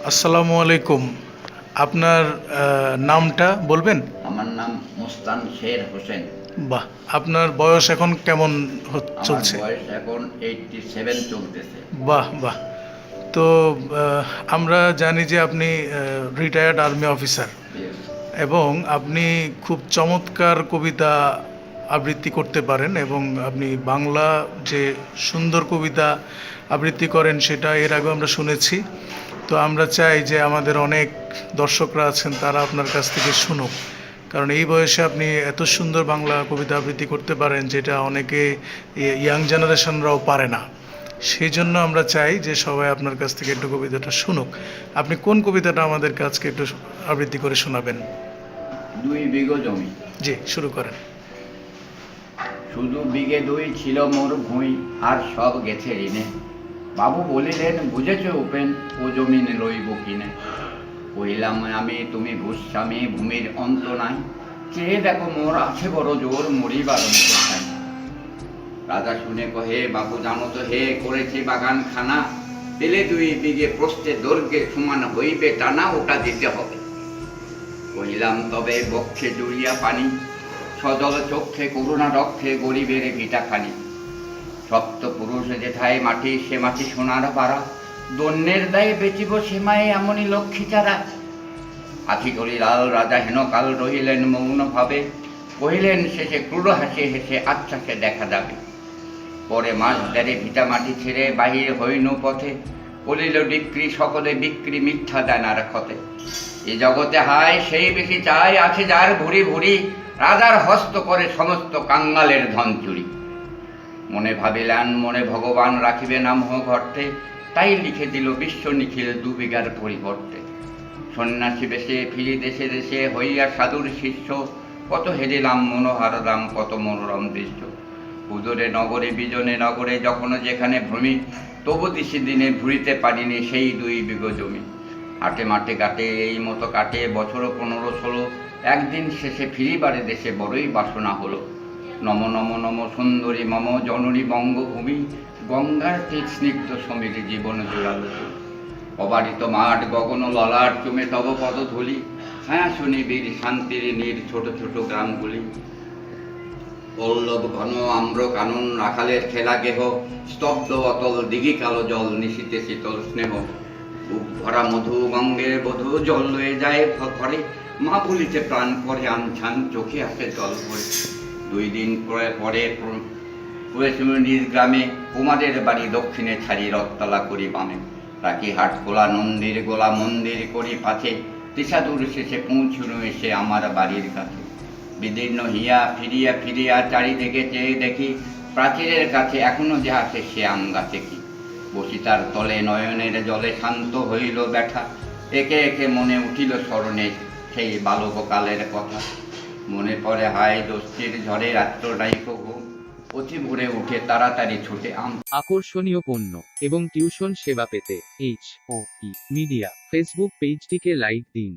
আসসালামু আলাইকুম। আপনার নামটা বলবেন? আমার নাম মুস্তান শের হোসেন। বাহ আপনার বয়স এখন কেমন চলছে? বয়স এখন এইটটি সেভেন চলতেছে। বাহ বাহ। তো আমরা জানি যে আপনি রিটায়ার্ড আর্মি অফিসার এবং আপনি খুব চমৎকার কবিতা আবৃত্তি করতে পারেন এবং আপনি বাংলা যে সুন্দর কবিতা আবৃত্তি করেন সেটা এর আগে আমরা শুনেছি। তো আমরা চাই যে আমাদের অনেক দর্শকরা আছেন তারা আপনার কাছ থেকে শুনুক। কারণ এই বয়সে আপনি এত সুন্দর বাংলা কবিতা আবৃত্তি করতে পারেন যেটা অনেকে ইয়াং জেনারেশনরাও পারে না। সেই জন্য আমরা চাই যে সবাই আপনার কাছ থেকে একটু কবিতাটা শুনুক। আপনি কোন কবিতাটা আমাদের কাছকে একটু আবৃত্তি করে শোনাবেন? দুই বিঘ জমি। জি শুরু করেন। শুধু বিঘে দুই ছিল মোর ভুঁই আর সব গেছে ঋণে। বাবু বলিলেন, বুঝেছ উপেন ও জমিন লইব কিনে? কইলাম আমি, তুমি ভূস্বামী ভূমির অন্ত নাই। চেয়ে দেখো মোর আছে বড় জোর মরিবার রাজা শুনে কহে, বাবু, জানো তো হে, করেছি বাগান খানা দিলে দুই বিঘে প্রস্তে দৈর্ঘ্যে সমান হইবে টানা, ওটা দিতে হবে। কহিলাম, তবে বক্ষে জুড়িয়া পানি, সজল চক্ষে করুণা রক্ষে গরিবের ভিটা খানি সপ্ত পুরুষ যেথায় মাটি, সে মাটি সোনার পাড়া। দন্যের দায়ে বেচিব সীমায় এমনই লক্ষ্মী চারা। আখি করি লাল রাজা হেন কাল রহিলেন মৌন ভাবে। কহিলেন শেষে ক্রুড় হাসে হেসে আচ্ছাসে দেখা যাবে। পরে মাস দেড়ে ভিটা মাটি ছেড়ে বাহির হইন পথে। বলিল, বিক্রি সকলে বিক্রি মিথ্যা দানার ক্ষতে। এ জগতে হায়, সেই বেশি চাই আছে যার ভুরি ভুরি রাজার হস্ত করে সমস্ত কাঙ্গালের ধন চুরি। মনে ভাবিলান, মনে ভগবান রাখিবে নাম ঘটে তাই লিখে দিল বিশ্ব নিখিল দু বিঘার পরিবর্তে। সন্ন্যাসী বেশে ফিরি দেশে দেশে হইয়া সাধুর শিষ্য। কত হেরিলাম মনোহার মনোহারলাম কত মনোরম দৃশ্য। উদরে, নগরে, বিজনে, নগরে, যখন যেখানে ভ্রমি তবু দিশি দিনে ভুলিতে পারিনি সেই দুই বিঘ জমি। হাটে মাঠে কাটে এই মতো কাটে, বছর পনেরো ষোলো। একদিন শেষে ফিরিবারে দেশে বড়ই বাসনা হলো। নম নম নম সুন্দরী, মম জননী বঙ্গভূমি, গঙ্গার ঠিক স্নিগ্ধ সমীর জীবন জোড়ালো। অবারিত মাঠ, গগন ললাট, চুমে তব পদ ধুলি ছায়া শুনি বীর শান্তির নীর ছোট ছোট গ্রামগুলি। পল্লব ঘন আম্র কানন রাখালের খেলা গেহ স্তব্ধ অতল দিঘি কালো জল নিশীতে শীতল স্নেহ। বুক ভরা মধু গঙ্গের বধু, জল লয়ে যায় ঘরে। মা বলিতে প্রাণ করে আনছান, চোখে আসে জল ভরে। দুই দিন পরে পরে প্র- নিজ গ্রামে কুমারের বাড়ি দক্ষিণে ছাড়ি রথতলা করি বামে। রাখি হাট গোলা নন্দির গোলা, মন্দির করি পাছে। তিসাদুর শেষে পৌঁছুন এসে আমার বাড়ির কাছে। বিদীর্ণ হিয়া ফিরিয়া ফিরিয়া চারিদিকে চেয়ে দেখি, প্রাচীরের কাছে এখনও যে আছে সে আম গাছে কি? বসি তার তলে নয়নের জলে শান্ত হইল ব্যথা। একে একে মনে উঠিল স্মরণে সেই বালককালের কথা। মনে পড়ে হায় দস্তির ঝড়ে রাত্রটাই ঘুম অতি ভোরে উঠে তাড়াতাড়ি ছুটে আম আকর্ষণীয় পণ্য এবং টিউশন সেবা পেতে H O E media. Facebook পেজটিকে লাইক দিন।